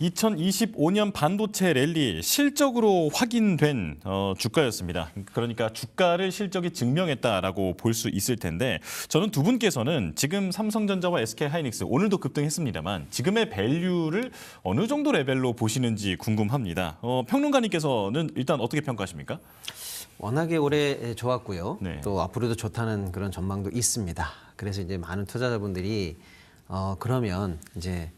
2025년 반도체 랠리 실적으로 확인된 어, 주가였습니다. 그러니까 주가를 실적이 증명했다라고 볼 수 있을 텐데 저는 두 분께서는 지금 삼성전자와 SK하이닉스 오늘도 급등했습니다만 지금의 밸류를 어느 정도 레벨로 보시는지 궁금합니다. 어, 평론가님께서는 일단 어떻게 평가하십니까? 워낙에 올해 좋았고요. 네. 또 앞으로도 좋다는 그런 전망도 있습니다. 그래서 이제 많은 투자자분들이 어 그러면 이제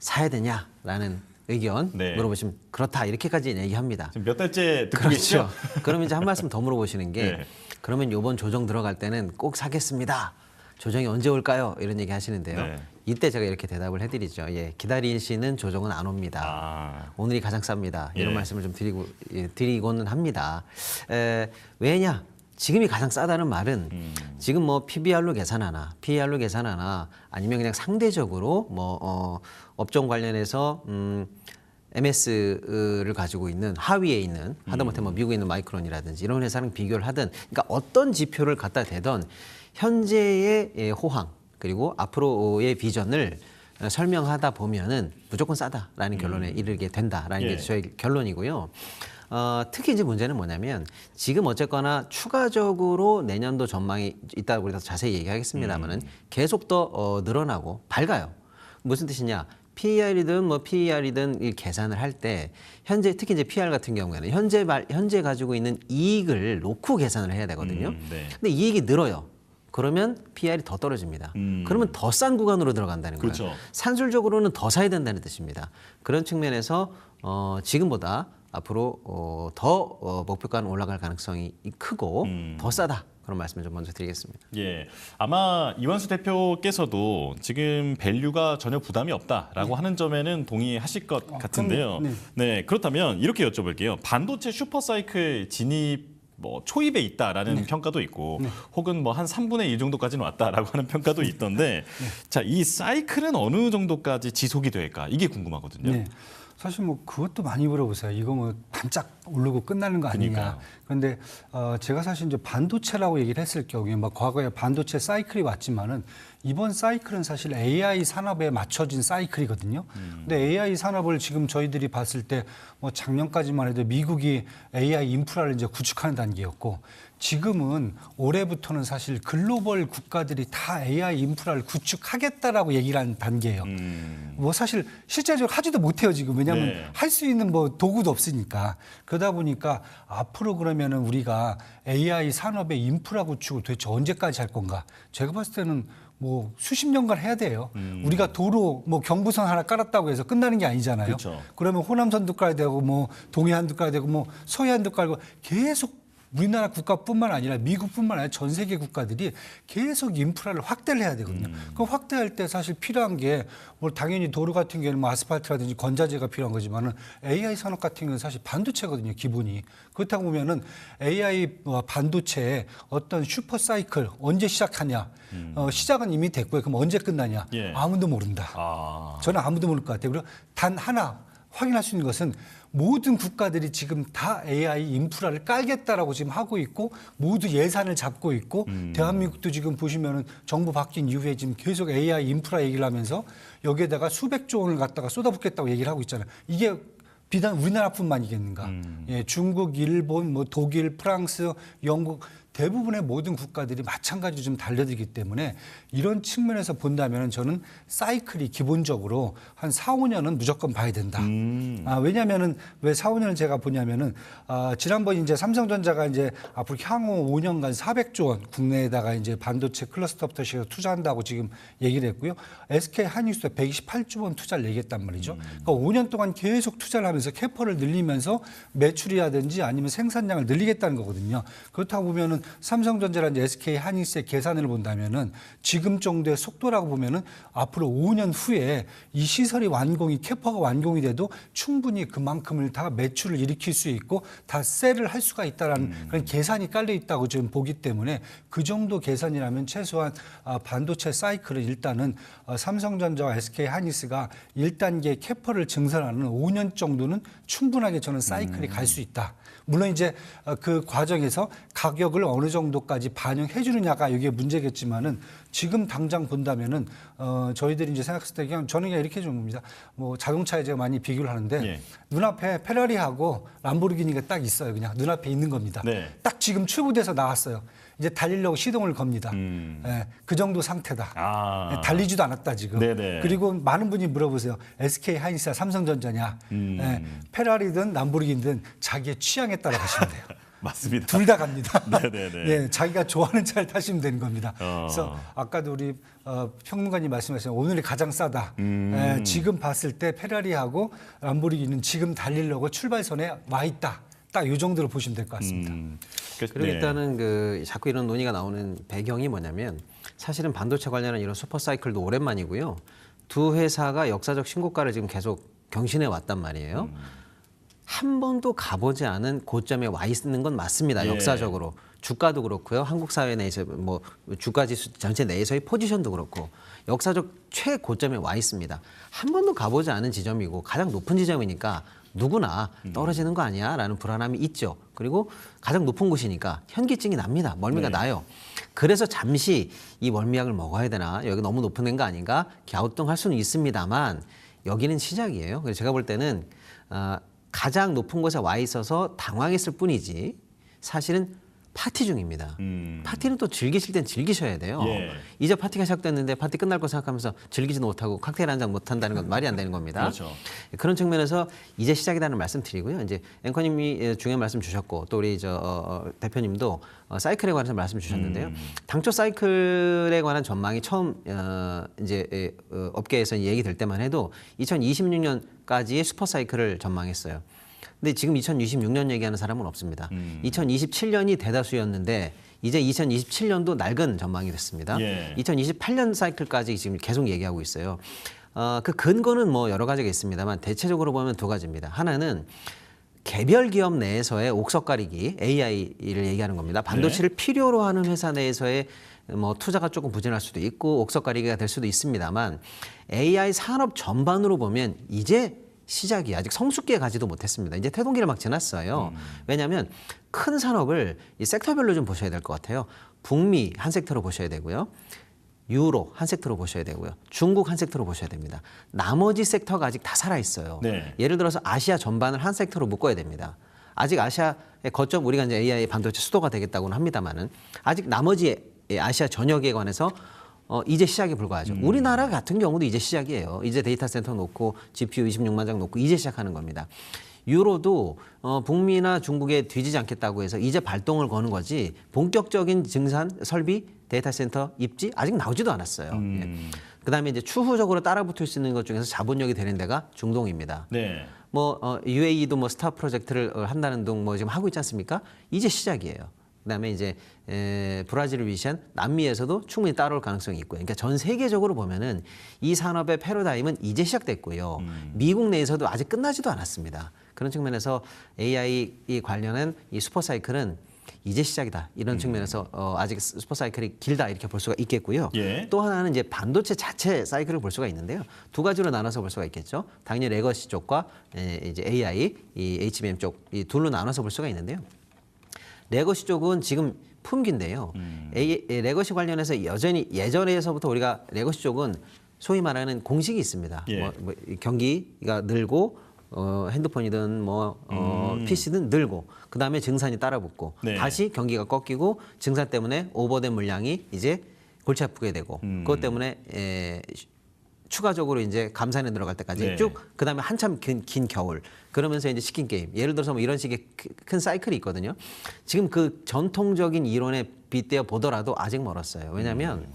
사야 되냐라는 의견 네. 물어보시면 그렇다 이렇게까지 얘기합니다. 지금 몇 달째 듣고? 그렇죠. 그럼 이제 한 말씀 더 물어보시는 게 네. 그러면 요번 조정 들어갈 때는 꼭 사겠습니다. 조정이 언제 올까요? 이런 얘기 하시는데요. 네. 이때 제가 이렇게 대답을 해드리죠. 예, 기다리시는 조정은 안 옵니다. 아, 오늘이 가장 쌉니다. 이런 예. 말씀을 좀 드리고 예, 드리고는 합니다. 에, 왜냐? 지금이 가장 싸다는 말은 음. 지금 뭐 PBR로 계산하나, PER로 계산하나, 아니면 그냥 상대적으로 뭐 어, 업종 관련해서 음, MS를 가지고 있는 하위에 있는 하다못해 뭐 미국에 있는 마이크론이라든지 이런 회사랑 비교를 하든, 그러니까 어떤 지표를 갖다 대던 현재의 예, 호황 그리고 앞으로의 비전을 어, 설명하다 보면은 무조건 싸다라는 결론에 이르게 된다라는 예. 게 저의 결론이고요. 어, 특히 이제 문제는 뭐냐면 지금 어쨌거나 추가적으로 내년도 전망이 있다고 우리가 자세히 얘기하겠습니다만은 계속 더 어, 늘어나고 밝아요. 무슨 뜻이냐? PER이든 뭐 PER이든 이 계산을 할 때 현재 특히 이제 PR 같은 경우에는 현재 말, 현재 가지고 있는 이익을 놓고 계산을 해야 되거든요. 음, 네. 근데 이익이 늘어요. 그러면 PR이 더 떨어집니다. 음. 그러면 더 싼 구간으로 들어간다는 거예요. 그렇죠. 산술적으로는 더 사야 된다는 뜻입니다. 그런 측면에서 어, 지금보다 앞으로 어, 더 어, 목표가는 올라갈 가능성이 크고 음. 더 싸다. 그런 말씀을 좀 먼저 드리겠습니다. 예, 아마 이완수 대표께서도 지금 밸류가 전혀 부담이 없다라고 하는 점에는 동의하실 것 같은데요. 그럼, 네. 그렇다면 이렇게 여쭤볼게요. 반도체 슈퍼사이클 진입 뭐 초입에 있다라는 평가도 있고 혹은 뭐 한 3분의 1 정도까지는 왔다라고 하는 평가도 있던데 자, 이 사이클은 어느 정도까지 지속이 될까? 이게 궁금하거든요. 네. 사실 뭐 그것도 많이 물어보세요. 이거 뭐 반짝 오르고 끝나는 거 아니냐. 그러니까요. 그런데 어 제가 사실 이제 반도체라고 얘기를 했을 경우에 막 과거에 반도체 사이클이 왔지만은 이번 사이클은 사실 AI 산업에 맞춰진 사이클이거든요. 근데 AI 산업을 지금 저희들이 봤을 때 뭐 작년까지만 해도 미국이 AI 인프라를 이제 구축하는 단계였고 지금은 올해부터는 사실 글로벌 국가들이 다 AI 인프라를 구축하겠다라고 얘기를 하는 단계예요. 음. 뭐 사실 실제적으로 하지도 못해요 지금 왜냐하면 네. 할수 있는 뭐 도구도 없으니까 그러다 보니까 앞으로 그러면은 우리가 AI 산업의 인프라 구축을 도대체 언제까지 할 건가 제가 봤을 때는 뭐 수십 년간 해야 돼요 음. 우리가 도로 뭐 경부선 하나 깔았다고 해서 끝나는 게 아니잖아요 그렇죠. 그러면 호남선도 깔아야 되고 뭐 동해안도 깔아야 되고 뭐 서해안도 깔고 계속 우리나라 국가뿐만 아니라 미국뿐만 아니라 전 세계 국가들이 계속 인프라를 확대를 해야 되거든요. 그 확대할 때 사실 필요한 게 뭐 당연히 도로 같은 경우는 뭐 아스팔트라든지 건자재가 필요한 거지만은 AI 산업 같은 경우는 사실 반도체거든요, 기본이. 그렇다고 보면은 AI 뭐 반도체의 어떤 슈퍼 사이클 언제 시작하냐? 어, 시작은 이미 됐고요. 그럼 언제 끝나냐? 예. 아무도 모른다. 아. 저는 아무도 모를 것 같아요. 그리고 단 하나 확인할 수 있는 것은 모든 국가들이 지금 다 AI 인프라를 깔겠다라고 지금 하고 있고 모두 예산을 잡고 있고 대한민국도 지금 보시면은 정부 바뀐 이후에 지금 계속 AI 인프라 얘기를 하면서 여기에다가 수백조 원을 갖다가 쏟아붓겠다고 얘기를 하고 있잖아요. 이게 비단 우리나라뿐만이겠는가? 예, 중국, 일본, 뭐 독일, 프랑스, 영국 대부분의 모든 국가들이 마찬가지로 좀 달려들기 때문에 이런 측면에서 본다면 저는 사이클이 기본적으로 한 4, 5년은 무조건 봐야 된다. 아, 왜냐면은 왜 4, 5년을 제가 보냐면은 아, 지난번 이제 삼성전자가 이제 앞으로 향후 5년간 400조 원 국내에다가 이제 반도체 클러스터부터 시작해서 투자한다고 지금 얘기를 했고요. SK 하이닉스도 128조 원 투자를 얘기했단 말이죠. 그러니까 5년 동안 계속 투자를 하면서 캐퍼를 늘리면서 매출이라든지 아니면 생산량을 늘리겠다는 거거든요. 그렇다고 보면은 삼성전자라든지 SK 하이닉스의 계산을 본다면은 지금 정도의 속도라고 보면은 앞으로 5년 후에 이 시설이 완공이 캐퍼가 완공이 돼도 충분히 그만큼을 다 매출을 일으킬 수 있고 다 셀을 할 수가 있다라는 그런 계산이 깔려 있다고 지금 보기 때문에 그 정도 계산이라면 최소한 아, 반도체 사이클을 일단은 어, 삼성전자와 SK 하이닉스가 1단계 캐퍼를 증설하는 5년 정도는 충분하게 저는 사이클이 갈수 있다. 물론 이제 어, 그 과정에서 가격을 어느 정도까지 반영해 주느냐가 이게 문제겠지만은 지금 당장 본다면은 어 저희들이 이제 생각했을 때 그냥 저는 그냥 이렇게 좀 봅니다. 뭐 자동차에 제가 많이 비교를 하는데 예. 눈앞에 페라리하고 람보르기니가 딱 있어요. 그냥 눈앞에 있는 겁니다. 네. 딱 지금 출고돼서 나왔어요. 이제 달리려고 시동을 겁니다. 음. 예, 그 정도 상태다. 아. 예, 달리지도 않았다 지금. 네네. 그리고 많은 분이 물어보세요. SK 하이닉스야 삼성전자냐? 음. 예, 페라리든 람보르기니든 자기의 취향에 따라 가시면 돼요. 맞습니다. 둘 다 갑니다. 네네네. 예, 자기가 좋아하는 차를 타시면 되는 겁니다. 어. 그래서 아까도 우리 어, 평론가님 말씀하신 오늘이 가장 싸다. 음. 예, 지금 봤을 때 페라리하고 람보르기니는 지금 달리려고 출발선에 와 있다. 딱 이 정도로 보시면 될 것 같습니다. 음, 그래서 그리고 네. 일단은 그 자꾸 이런 논의가 나오는 배경이 뭐냐면 사실은 반도체 관련한 이런 슈퍼 사이클도 오랜만이고요. 두 회사가 역사적 신고가를 지금 계속 경신해 왔단 말이에요. 한 번도 가보지 않은 고점에 와 있는 건 맞습니다. 예. 역사적으로 주가도 그렇고요. 한국 사회 내에서 뭐 주가 지수 전체 내에서의 포지션도 그렇고 역사적 최고점에 와 있습니다. 한 번도 가보지 않은 지점이고 가장 높은 지점이니까 누구나 떨어지는 거 아니야 라는 불안함이 있죠. 그리고 가장 높은 곳이니까 현기증이 납니다. 멀미가 네. 나요. 그래서 잠시 이 멀미약을 먹어야 되나 여기 너무 높은 데가 아닌가 갸우뚱할 수는 있습니다만 여기는 시작이에요. 그래서 제가 볼 때는 아, 가장 높은 곳에 와 있어서 당황했을 뿐이지 사실은 파티 중입니다. 음. 파티는 또 즐기실 땐 즐기셔야 돼요. 예. 이제 파티가 시작됐는데 파티 끝날 거 생각하면서 즐기지도 못하고 칵테일 한 잔 못한다는 건 말이 안 되는 겁니다. 그렇죠. 그런 측면에서 이제 시작이라는 말씀 드리고요. 이제 앵커님이 예, 중요한 말씀 주셨고 또 우리 저 어, 어, 대표님도 어, 사이클에 관해서 말씀 주셨는데요. 당초 사이클에 관한 전망이 처음 어, 이제 예, 어, 업계에서 얘기 될 때만 해도 2026년까지의 슈퍼 사이클을 전망했어요. 근데 지금 2026년 얘기하는 사람은 없습니다. 2027년이 대다수였는데 이제 2027년도 낡은 전망이 됐습니다. 예. 2028년 사이클까지 지금 계속 얘기하고 있어요. 어, 그 근거는 뭐 여러 가지가 있습니다만 대체적으로 보면 두 가지입니다. 하나는 개별 기업 내에서의 옥석 가리기 AI를 얘기하는 겁니다. 반도체를 필요로 하는 회사 내에서의 뭐 투자가 조금 부진할 수도 있고 옥석 가리기가 될 수도 있습니다만 AI 산업 전반으로 보면 이제 시작이 아직 성숙기에 가지도 못했습니다. 이제 태동기를 막 지났어요. 왜냐하면 큰 산업을 이 섹터별로 좀 보셔야 될 것 같아요. 북미 한 섹터로 보셔야 되고요. 유로 한 섹터로 보셔야 되고요. 중국 한 섹터로 보셔야 됩니다. 나머지 섹터가 아직 다 살아 있어요. 네. 예를 들어서 아시아 전반을 한 섹터로 묶어야 됩니다. 아직 아시아의 거점 우리가 이제 AI 반도체 수도가 되겠다고는 합니다만은 아직 나머지 아시아 전역에 관해서 어, 이제 시작에 불과하죠. 우리나라 같은 경우도 이제 시작이에요. 이제 데이터 센터 놓고 GPU 26만 장 놓고 이제 시작하는 겁니다. 유로도 어, 북미나 중국에 뒤지지 않겠다고 해서 이제 발동을 거는 거지 본격적인 증산 설비 데이터 센터 입지 아직 나오지도 않았어요. 예. 그다음에 이제 추후적으로 따라붙을 수 있는 것 중에서 자본력이 되는 데가 중동입니다. 네. 뭐 어, UAE도 뭐 스타 프로젝트를 어, 한다는 둥뭐 지금 하고 있지 않습니까? 이제 시작이에요. 그다음에 이제 에, 브라질을 위시한 남미에서도 충분히 따라올 가능성이 있고요. 그러니까 전 세계적으로 보면은 이 산업의 패러다임은 이제 시작됐고요. 미국 내에서도 아직 끝나지도 않았습니다. 그런 측면에서 AI 이 관련한 이 슈퍼 사이클은 이제 시작이다. 이런 측면에서 어, 아직 슈퍼 사이클이 길다 이렇게 볼 수가 있겠고요. 예. 또 하나는 이제 반도체 자체 사이클을 볼 수가 있는데요. 두 가지로 나눠서 볼 수가 있겠죠. 당연히 레거시 쪽과 에, 이제 AI, 이 HBM 쪽 이 둘로 나눠서 볼 수가 있는데요. 레거시 쪽은 지금 품기인데요. A, 에, 레거시 관련해서 여전히 예전에서부터 우리가 레거시 쪽은 소위 말하는 공식이 있습니다. 예. 뭐, 뭐 경기가 늘고 어, 핸드폰이든 뭐 어, PC든 늘고 그 다음에 증산이 따라붙고 네. 다시 경기가 꺾이고 증산 때문에 오버된 물량이 이제 골치 아프게 되고 그것 때문에 에, 추가적으로 이제 감산에 들어갈 때까지 네. 쭉 그다음에 한참 긴, 긴 겨울 그러면서 이제 시킨 게임 예를 들어서 뭐 이런 식의 크- 큰 사이클이 있거든요. 지금 그 전통적인 이론에 빗대어 보더라도 아직 멀었어요. 왜냐하면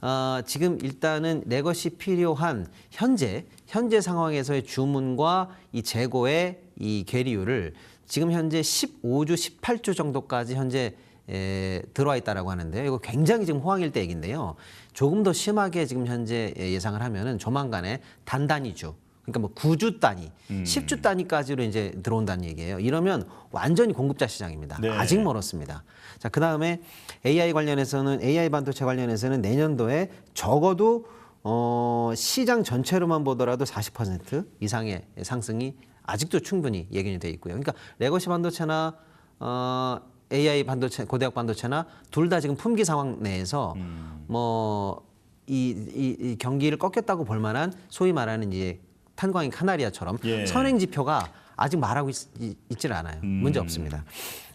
어, 지금 일단은 레거시 필요한 현재 현재 상황에서의 주문과 이 재고의 이 괴리율을 지금 현재 15주, 18주 정도까지 현재 에, 들어와 있다라고 하는데요. 이거 굉장히 지금 호황일 때 얘기인데요. 조금 더 심하게 지금 현재 예상을 하면은 조만간에 단단위주 그러니까 뭐 9주 단위, 10주 단위까지로 이제 들어온다는 얘기예요. 이러면 완전히 공급자 시장입니다. 네. 아직 멀었습니다. 자, 그다음에 AI 관련해서는 AI 반도체 관련해서는 내년도에 적어도 어, 시장 전체로만 보더라도 40% 이상의 상승이 아직도 충분히 예견이 돼 있고요. 그러니까 레거시 반도체나 어, AI 반도체, 고대학 반도체나 둘 다 지금 품귀 상황 내에서 뭐 이, 이, 이 경기를 꺾였다고 볼 만한 소위 말하는 이제 탄광인 카나리아처럼 예. 선행 지표가 아직 말하고 있, 있질 않아요. 문제 없습니다.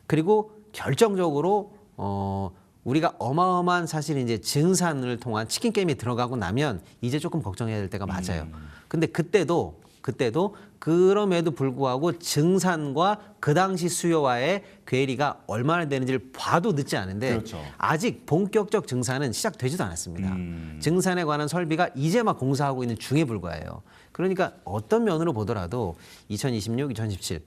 그리고 결정적으로 어 우리가 어마어마한 사실 이제 증산을 통한 치킨 게임에 들어가고 나면 이제 조금 걱정해야 될 때가 맞아요. 근데 그때도 그때도 그럼에도 불구하고 증산과 그 당시 수요와의 괴리가 얼마나 되는지를 봐도 늦지 않은데 그렇죠. 아직 본격적 증산은 시작되지도 않았습니다. 증산에 관한 설비가 이제 막 공사하고 있는 중에 불과해요. 그러니까 어떤 면으로 보더라도 2026, 2017,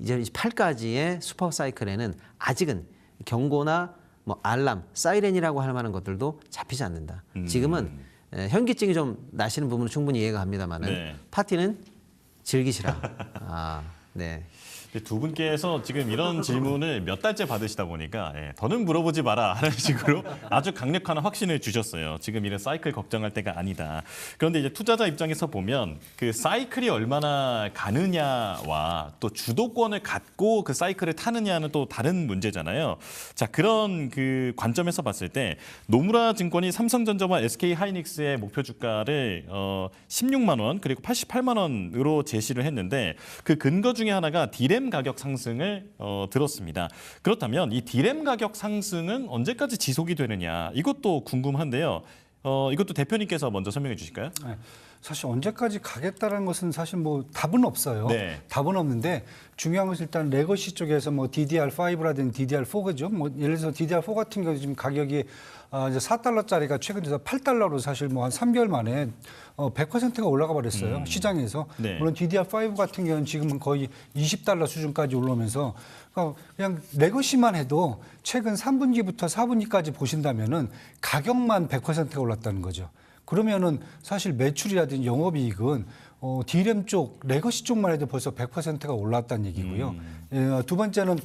2028까지의 슈퍼 사이클에는 아직은 경고나 뭐 알람, 사이렌이라고 할 만한 것들도 잡히지 않는다. 지금은 에, 현기증이 좀 나시는 부분은 충분히 이해가 합니다만은 네. 파티는 즐기시라. 아, 네. 두 분께서 지금 이런 질문을 몇 달째 받으시다 보니까 예, 더는 물어보지 마라 하는 식으로 아주 강력한 확신을 주셨어요. 지금 이런 사이클 걱정할 때가 아니다. 그런데 이제 투자자 입장에서 보면 그 사이클이 얼마나 가느냐와 또 주도권을 갖고 그 사이클을 타느냐는 또 다른 문제잖아요. 자 그런 그 관점에서 봤을 때 노무라 증권이 삼성전자와 SK 하이닉스의 목표 주가를 어 16만 원 그리고 88만 원으로 제시를 했는데 그 근거 중에 하나가 디램 가격 상승을 어, 들었습니다. 그렇다면 이 디램 가격 상승은 언제까지 지속이 되느냐 이것도 궁금한데요. 어, 이것도 대표님께서 먼저 설명해 주실까요? 네. 사실 언제까지 가겠다라는 것은 사실 뭐 답은 없어요. 네. 답은 없는데 중요한 것은 일단 레거시 쪽에서 뭐 DDR5라든지 DDR4죠. 뭐 예를 들어서 DDR4 같은 경우 지금 가격이 아 이제 4달러짜리가 최근 들어서 8달러로 사실 뭐 한 3개월 만에 어 100%가 올라가 버렸어요. 시장에서. 네. 물론 DDR5 같은 경우는 지금은 거의 20달러 수준까지 올라오면서 그러니까 그냥 레거시만 해도 최근 3분기부터 4분기까지 보신다면은 가격만 100%가 올랐다는 거죠. 그러면은 사실 매출이라든지 영업이익은 어, 디램 쪽, 레거시 쪽만 해도 벌써 100%가 올랐다는 얘기고요. 예, 어, 두 번째는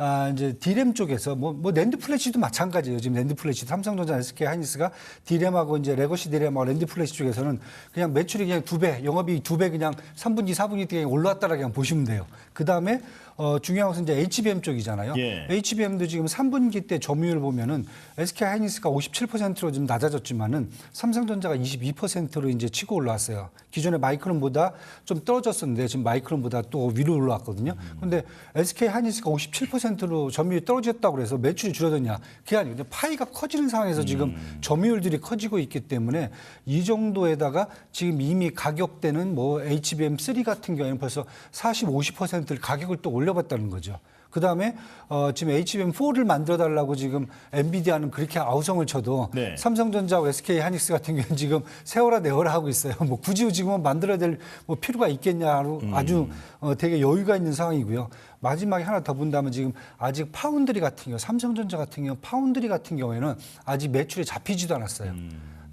아, 이제 디램 쪽에서 뭐, 뭐 랜드 플래시도 마찬가지예요. 지금 랜드 플래시, 삼성전자, SK 하이닉스가 디램하고 이제 레거시 디램하고 랜드 플래시 쪽에서는 그냥 매출이 그냥 두 배, 영업이익 두배 그냥 3분기, 4분기 때 올라왔다라 그냥 보시면 돼요. 그 다음에 어, 중요한 것은 이제 HBM 쪽이잖아요. 예. HBM도 지금 3분기 때 점유율 보면은 SK 하이닉스가 57%로 좀 낮아졌지만은 삼성전자가 22%로 이제 치고 올라왔어요. 기존의 마이크론보다 좀 떨어졌었는데 지금 마이크론보다 또 위로 올라왔거든요. 그런데 SK 하이닉스가 57%로 점유율이 떨어졌다고 그래서 매출이 줄어드냐? 그게 아니고 파이가 커지는 상황에서 지금 점유율들이 커지고 있기 때문에 이 정도에다가 지금 이미 가격대는 뭐 HBM3 같은 경우에는 벌써 40, 50%를 가격을 또 올려 봤다는 거죠. 그 다음에 어, 지금 HBM4를 만들어 달라고 지금 엔비디아는 그렇게 아우성을 쳐도 네. 삼성전자와 SK 하이닉스 같은 경우는 지금 세월아 내월아 하고 있어요. 뭐 굳이 지금은 만들어야 될 뭐 필요가 있겠냐 아주 어, 되게 여유가 있는 상황이고요. 마지막에 하나 더 본다면 지금 아직 파운드리 같은 경우 삼성전자 같은 경우 파운드리 같은 경우에는 아직 매출이 잡히지도 않았어요.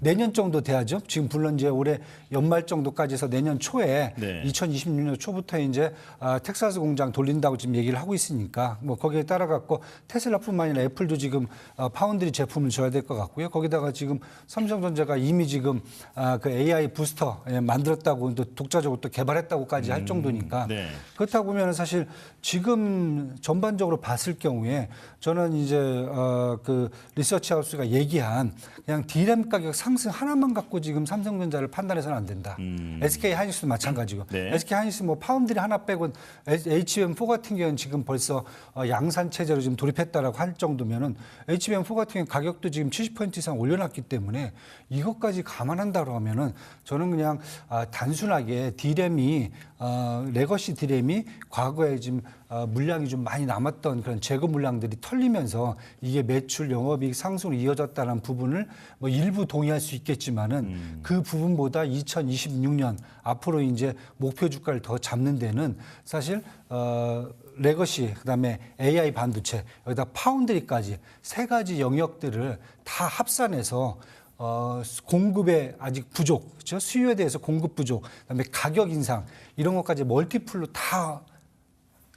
내년 정도 돼야죠. 지금 물론 이제 올해 연말 정도까지 해서 내년 초에 네. 2026년 초부터 이제 아, 텍사스 공장 돌린다고 지금 얘기를 하고 있으니까 뭐 거기에 따라 갖고 테슬라뿐만 아니라 애플도 지금 아, 파운드리 제품을 줘야 될 것 같고요. 거기다가 지금 삼성전자가 이미 지금 아, 그 AI 부스터 예, 만들었다고 또 독자적으로 또 개발했다고까지 할 정도니까 네. 그렇다 보면 사실 지금 전반적으로 봤을 경우에 저는 이제 어, 그 리서치 하우스가 얘기한 그냥 디램 가격 상승 하나만 갖고 지금 삼성전자를 판단해서는 안 된다. SK 하이닉스도 마찬가지고 네. SK 하이닉스 뭐 파운드리 하나 빼고 HBM4 같은 경우는 지금 벌써 어, 양산 체제로 지금 돌입했다라고 할 정도면은 HBM4 같은 경우 가격도 지금 70% 이상 올려놨기 때문에 이것까지 감안한다고 하면은 저는 그냥 아, 단순하게 디램이 어, 레거시 디램이 과거에 지금 어, 물량이 좀 많이 남았던 그런 재고 물량들이 털리면서 이게 매출 영업이익 상승으로 이어졌다는 부분을 뭐 일부 동의할 수 있겠지만은 그 부분보다 2026년 앞으로 이제 목표 주가를 더 잡는 데는 사실 어, 레거시 그다음에 AI 반도체 여기다 파운드리까지 세 가지 영역들을 다 합산해서 어, 공급에 아직 부족, 그렇죠? 수요에 대해서 공급 부족, 그다음에 가격 인상 이런 것까지 멀티플로 다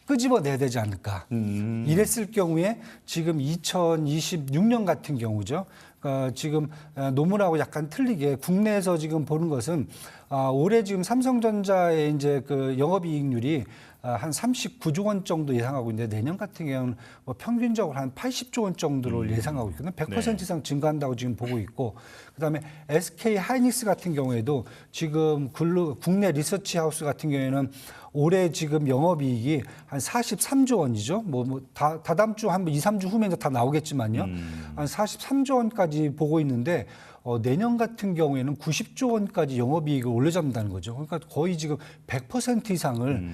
끄집어내야 되지 않을까. 이랬을 경우에 지금 2026년 같은 경우죠. 어, 지금 어, 노무라고 약간 틀리게 국내에서 지금 보는 것은 아, 올해 지금 삼성전자의 이제 그 영업이익률이 아, 한 39조 원 정도 예상하고 있는데 내년 같은 경우는 뭐 평균적으로 한 80조 원 정도를 예상하고 있거든요. 100% 네. 이상 증가한다고 지금 보고 있고 그다음에 SK 하이닉스 같은 경우에도 지금 국내 리서치 하우스 같은 경우에는 올해 지금 영업이익이 한 43조 원이죠. 뭐, 뭐 다, 다다음 주 한 2, 3주 후면 다 나오겠지만요. 한 43조 원까지 보고 있는데 어, 내년 같은 경우에는 90조 원까지 영업이익을 올려잡는다는 거죠. 그러니까 거의 지금 100% 이상을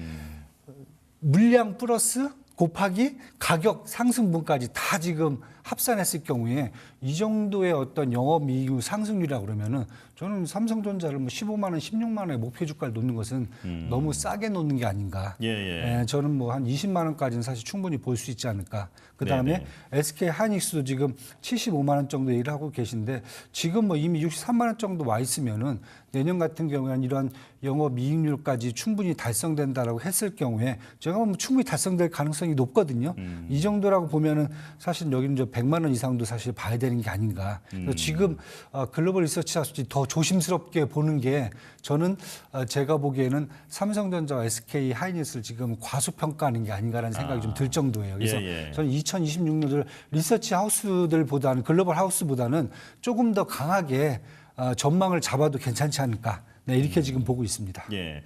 물량 플러스 곱하기 가격 상승분까지 다 지금 합산했을 경우에 이 정도의 어떤 영업이익 상승률이라 그러면은 저는 삼성전자를 뭐 15만 원, 16만 원의 목표 주가를 놓는 것은 너무 싸게 놓는 게 아닌가. 예, 예. 예, 저는 뭐 한 20만 원까지는 사실 충분히 볼 수 있지 않을까. 그 다음에. SK 하이닉스도 지금 75만 원 정도 일을 하고 계신데 지금 뭐 이미 63만 원 정도 와 있으면은 내년 같은 경우에는 이런 영업 이익률까지 충분히 달성된다라고 했을 경우에 제가 뭐 충분히 달성될 가능성이 높거든요. 음. 이 정도라고 보면은 사실 여기는 저 100만 원 이상도 사실 봐야 되는 게 아닌가. 그래서 음. 지금 어, 글로벌 리서치 하우스 더 조심스럽게 보는 게 저는 어, 제가 보기에는 삼성전자와 SK 하이닉스를 지금 과소평가하는 게 아닌가라는 생각이 좀들 정도예요. 그래서 예, 예. 저는 2026년을 리서치 하우스들보다는 글로벌 하우스보다는 조금 더 강하게 어, 전망을 잡아도 괜찮지 않을까. 네, 이렇게 지금 보고 있습니다. 예.